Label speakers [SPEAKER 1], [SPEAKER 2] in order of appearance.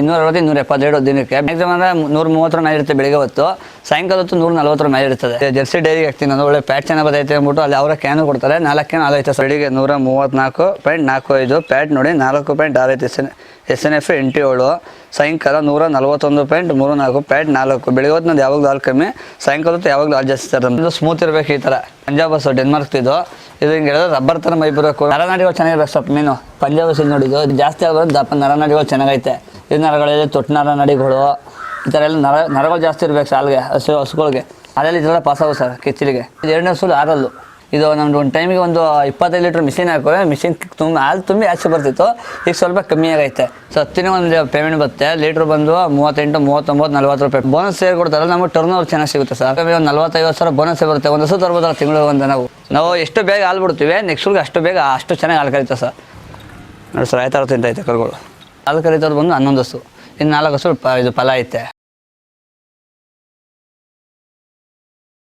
[SPEAKER 1] ಇನ್ನೂರ ಅರವತ್ತು ಇನ್ನೂರ ಎಪ್ಪತ್ತೆರಡು ದಿನಕ್ಕೆ. ಮ್ಯಾಕ್ಸಿಮಮ್ ಅಂದರೆ ನೂರ ಮೂವತ್ತರ ಮೇಲೆ ಇರುತ್ತೆ ಬೆಳಿಗ್ಗೆ ಹೊತ್ತು. ಸಾಯಂಕಾಲ ಹೊತ್ತು ನೂರ ನಲ್ವತ್ತರ ಮೇಲೆ ಇರ್ತದೆ ಜರ್ಸಿ ಡೈರಿಗೆ ಹಾಕ್ತೀನಿ ಅದು ಒಳ್ಳೆ ಪ್ಯಾಟ್ ಚೆನ್ನಾಗಿ ಬರ್ತೈತೆ ಅಂದ್ಬಿಟ್ಟು ಅಲ್ಲಿ ಅವರ ಕ್ಯಾನು ಕೊಡ್ತಾರೆ. ನಾಲ್ಕು ಕ್ಯಾನ್ ಆಲೈತೆ ಸರ್. ಅಡಿಗೆ ನೂರ ಮೂವತ್ತ್ನಾಲ್ಕು ಪಾಯಿಂಟ್ ನಾಲ್ಕು ಐದು. ಪ್ಯಾಟ್ ನೋಡಿ ನಾಲ್ಕು ಪಾಯಿಂಟ್ ಆರು ಐತೆ. S N S N F ಎಂಟು ಏಳು. ಸಾಯಂಕಾಲ ನೂರ ನಲವತ್ತೊಂದು ಪಾಯಿಂಟ್ ಮೂರು ನಾಲ್ಕು. ಪ್ಯಾಟ್ ನಾಲ್ಕು ಬೆಳಿಗ್ಗೆ ಹೊತ್ತು ನಂದು ಯಾವಾಗಲೂ ಹಾಲು ಕಮ್ಮಿ. ಸಾಯಂಕಾಲ ಹೊತ್ತು ಯಾವಾಗಲೂ ಹಾಲು ಜಾಸ್ತಿ ನಮ್ಮದು ಸ್ಮೂತ್ ಇರಬೇಕು ಈ ಥರ ಪಂಜಾಬ್ ಬಸ್ಸು ಡೆನ್ಮಾರ್ಕ್ ಇದು. ಇದು ಹಿಂಗೆ ಹೇಳಿದ್ರೆ ರಬ್ಬರ್ ಥರ ಮೈ ಬರಬೇಕು ನರನಾಡಿಗಳು ಚೆನ್ನಾಗಿರೋ ಸ್ವಲ್ಪ ಮೀನು. ಪಂಜಾಬ್ ಬಸ್ ಇಲ್ಲಿ ನೋಡಿದ್ದು. ಜಾಸ್ತಿ ಆಗೋದು ದಪ್ಪ ನರನಾಡಿಗಳು ಚೆನ್ನಾಗೈತೆ. ಇದು ನರಗಳಲ್ಲಿ ತೊಟ್ಟು ನರನಾಡಿಗಳು ಈ ಥರ ಎಲ್ಲ ನರ, ನರಗಳು ಜಾಸ್ತಿ ಇರ್ಬೇಕು ಸಾಲ್ಗೆ ಹಸು, ಹಸುಗಳಿಗೆ. ಅದರಲ್ಲಿ ಇದೆಲ್ಲ ಪಾಸ್ ಆಗೋ ಸರ್, ಕೆಚ್ಚಿಲಿಗೆ. ಇದು ಎರಡನೇ ಸುಲು ಆರಲ್ಲು. ಇದು ನಮ್ದು ಒಂದು ಟೈಮಿಗೆ ಒಂದು ಇಪ್ಪತ್ತೈದು ಲೀಟ್ರ್ ಮಿಷಿನ್ ಹಾಕೋ ಮಿಷಿನ್ ತುಂಬ, ಹಾಲು ತುಂಬಿ ಆಚೆ ಬರ್ತಿತ್ತು. ಈಗ ಸ್ವಲ್ಪ ಕಮ್ಮಿ ಆಗೈತೆ. ಸೊ ಹತ್ತಿನ ಒಂದು ಪೇಮೆಂಟ್ ಬರುತ್ತೆ. ಲೀಟ್ರ್ ಬಂದು ಮೂವತ್ತೆಂಟು, ಮೂವತ್ತೊಂಬತ್ತು, ನಲ್ವತ್ತು ರೂಪಾಯಿ. ಬೋನಸ್ ಸೇರಿ ಕೊಡ್ತಾರೆ. ನಮಗೆ ಟರ್ನ್ ಓವರ್ ಚೆನ್ನಾಗಿ ಸಿಗುತ್ತೆ ಸರ್. ಒಂದು ನಲ್ವತ್ತೈವತ್ತು ಸಾವಿರ ಬೋನಸ್ ಬರುತ್ತೆ. ಒಂದು ಹಸು ತರ್ಬೋದಲ್ಲ ತಿಂಗಳು ಒಂದು ನಾವು. ನಾವು ಎಷ್ಟು ಬೇಗ ಹಾಲು ಬಿಡ್ತೀವಿ ನೆಕ್ಸ್ಟ್ ಅಷ್ಟು ಬೇಗ ಅಷ್ಟು ಚೆನ್ನಾಗಿ ಹಾಲು ಕರೀತಾರೆ ಸರ್. ನೋಡಿ ಸರ್, ಆಯ್ತಾರು ತಿಂತೈತೆ ಕರುಗಳು. ಹಾಲು ಕಲಿತವ್ರು ಬಂದು ಹನ್ನೊಂದು ಹಸು ಇನ್ನು ನಾಲ್ಕು ಹಸು ಪ ಇದು ಫಲ ಐತೆ.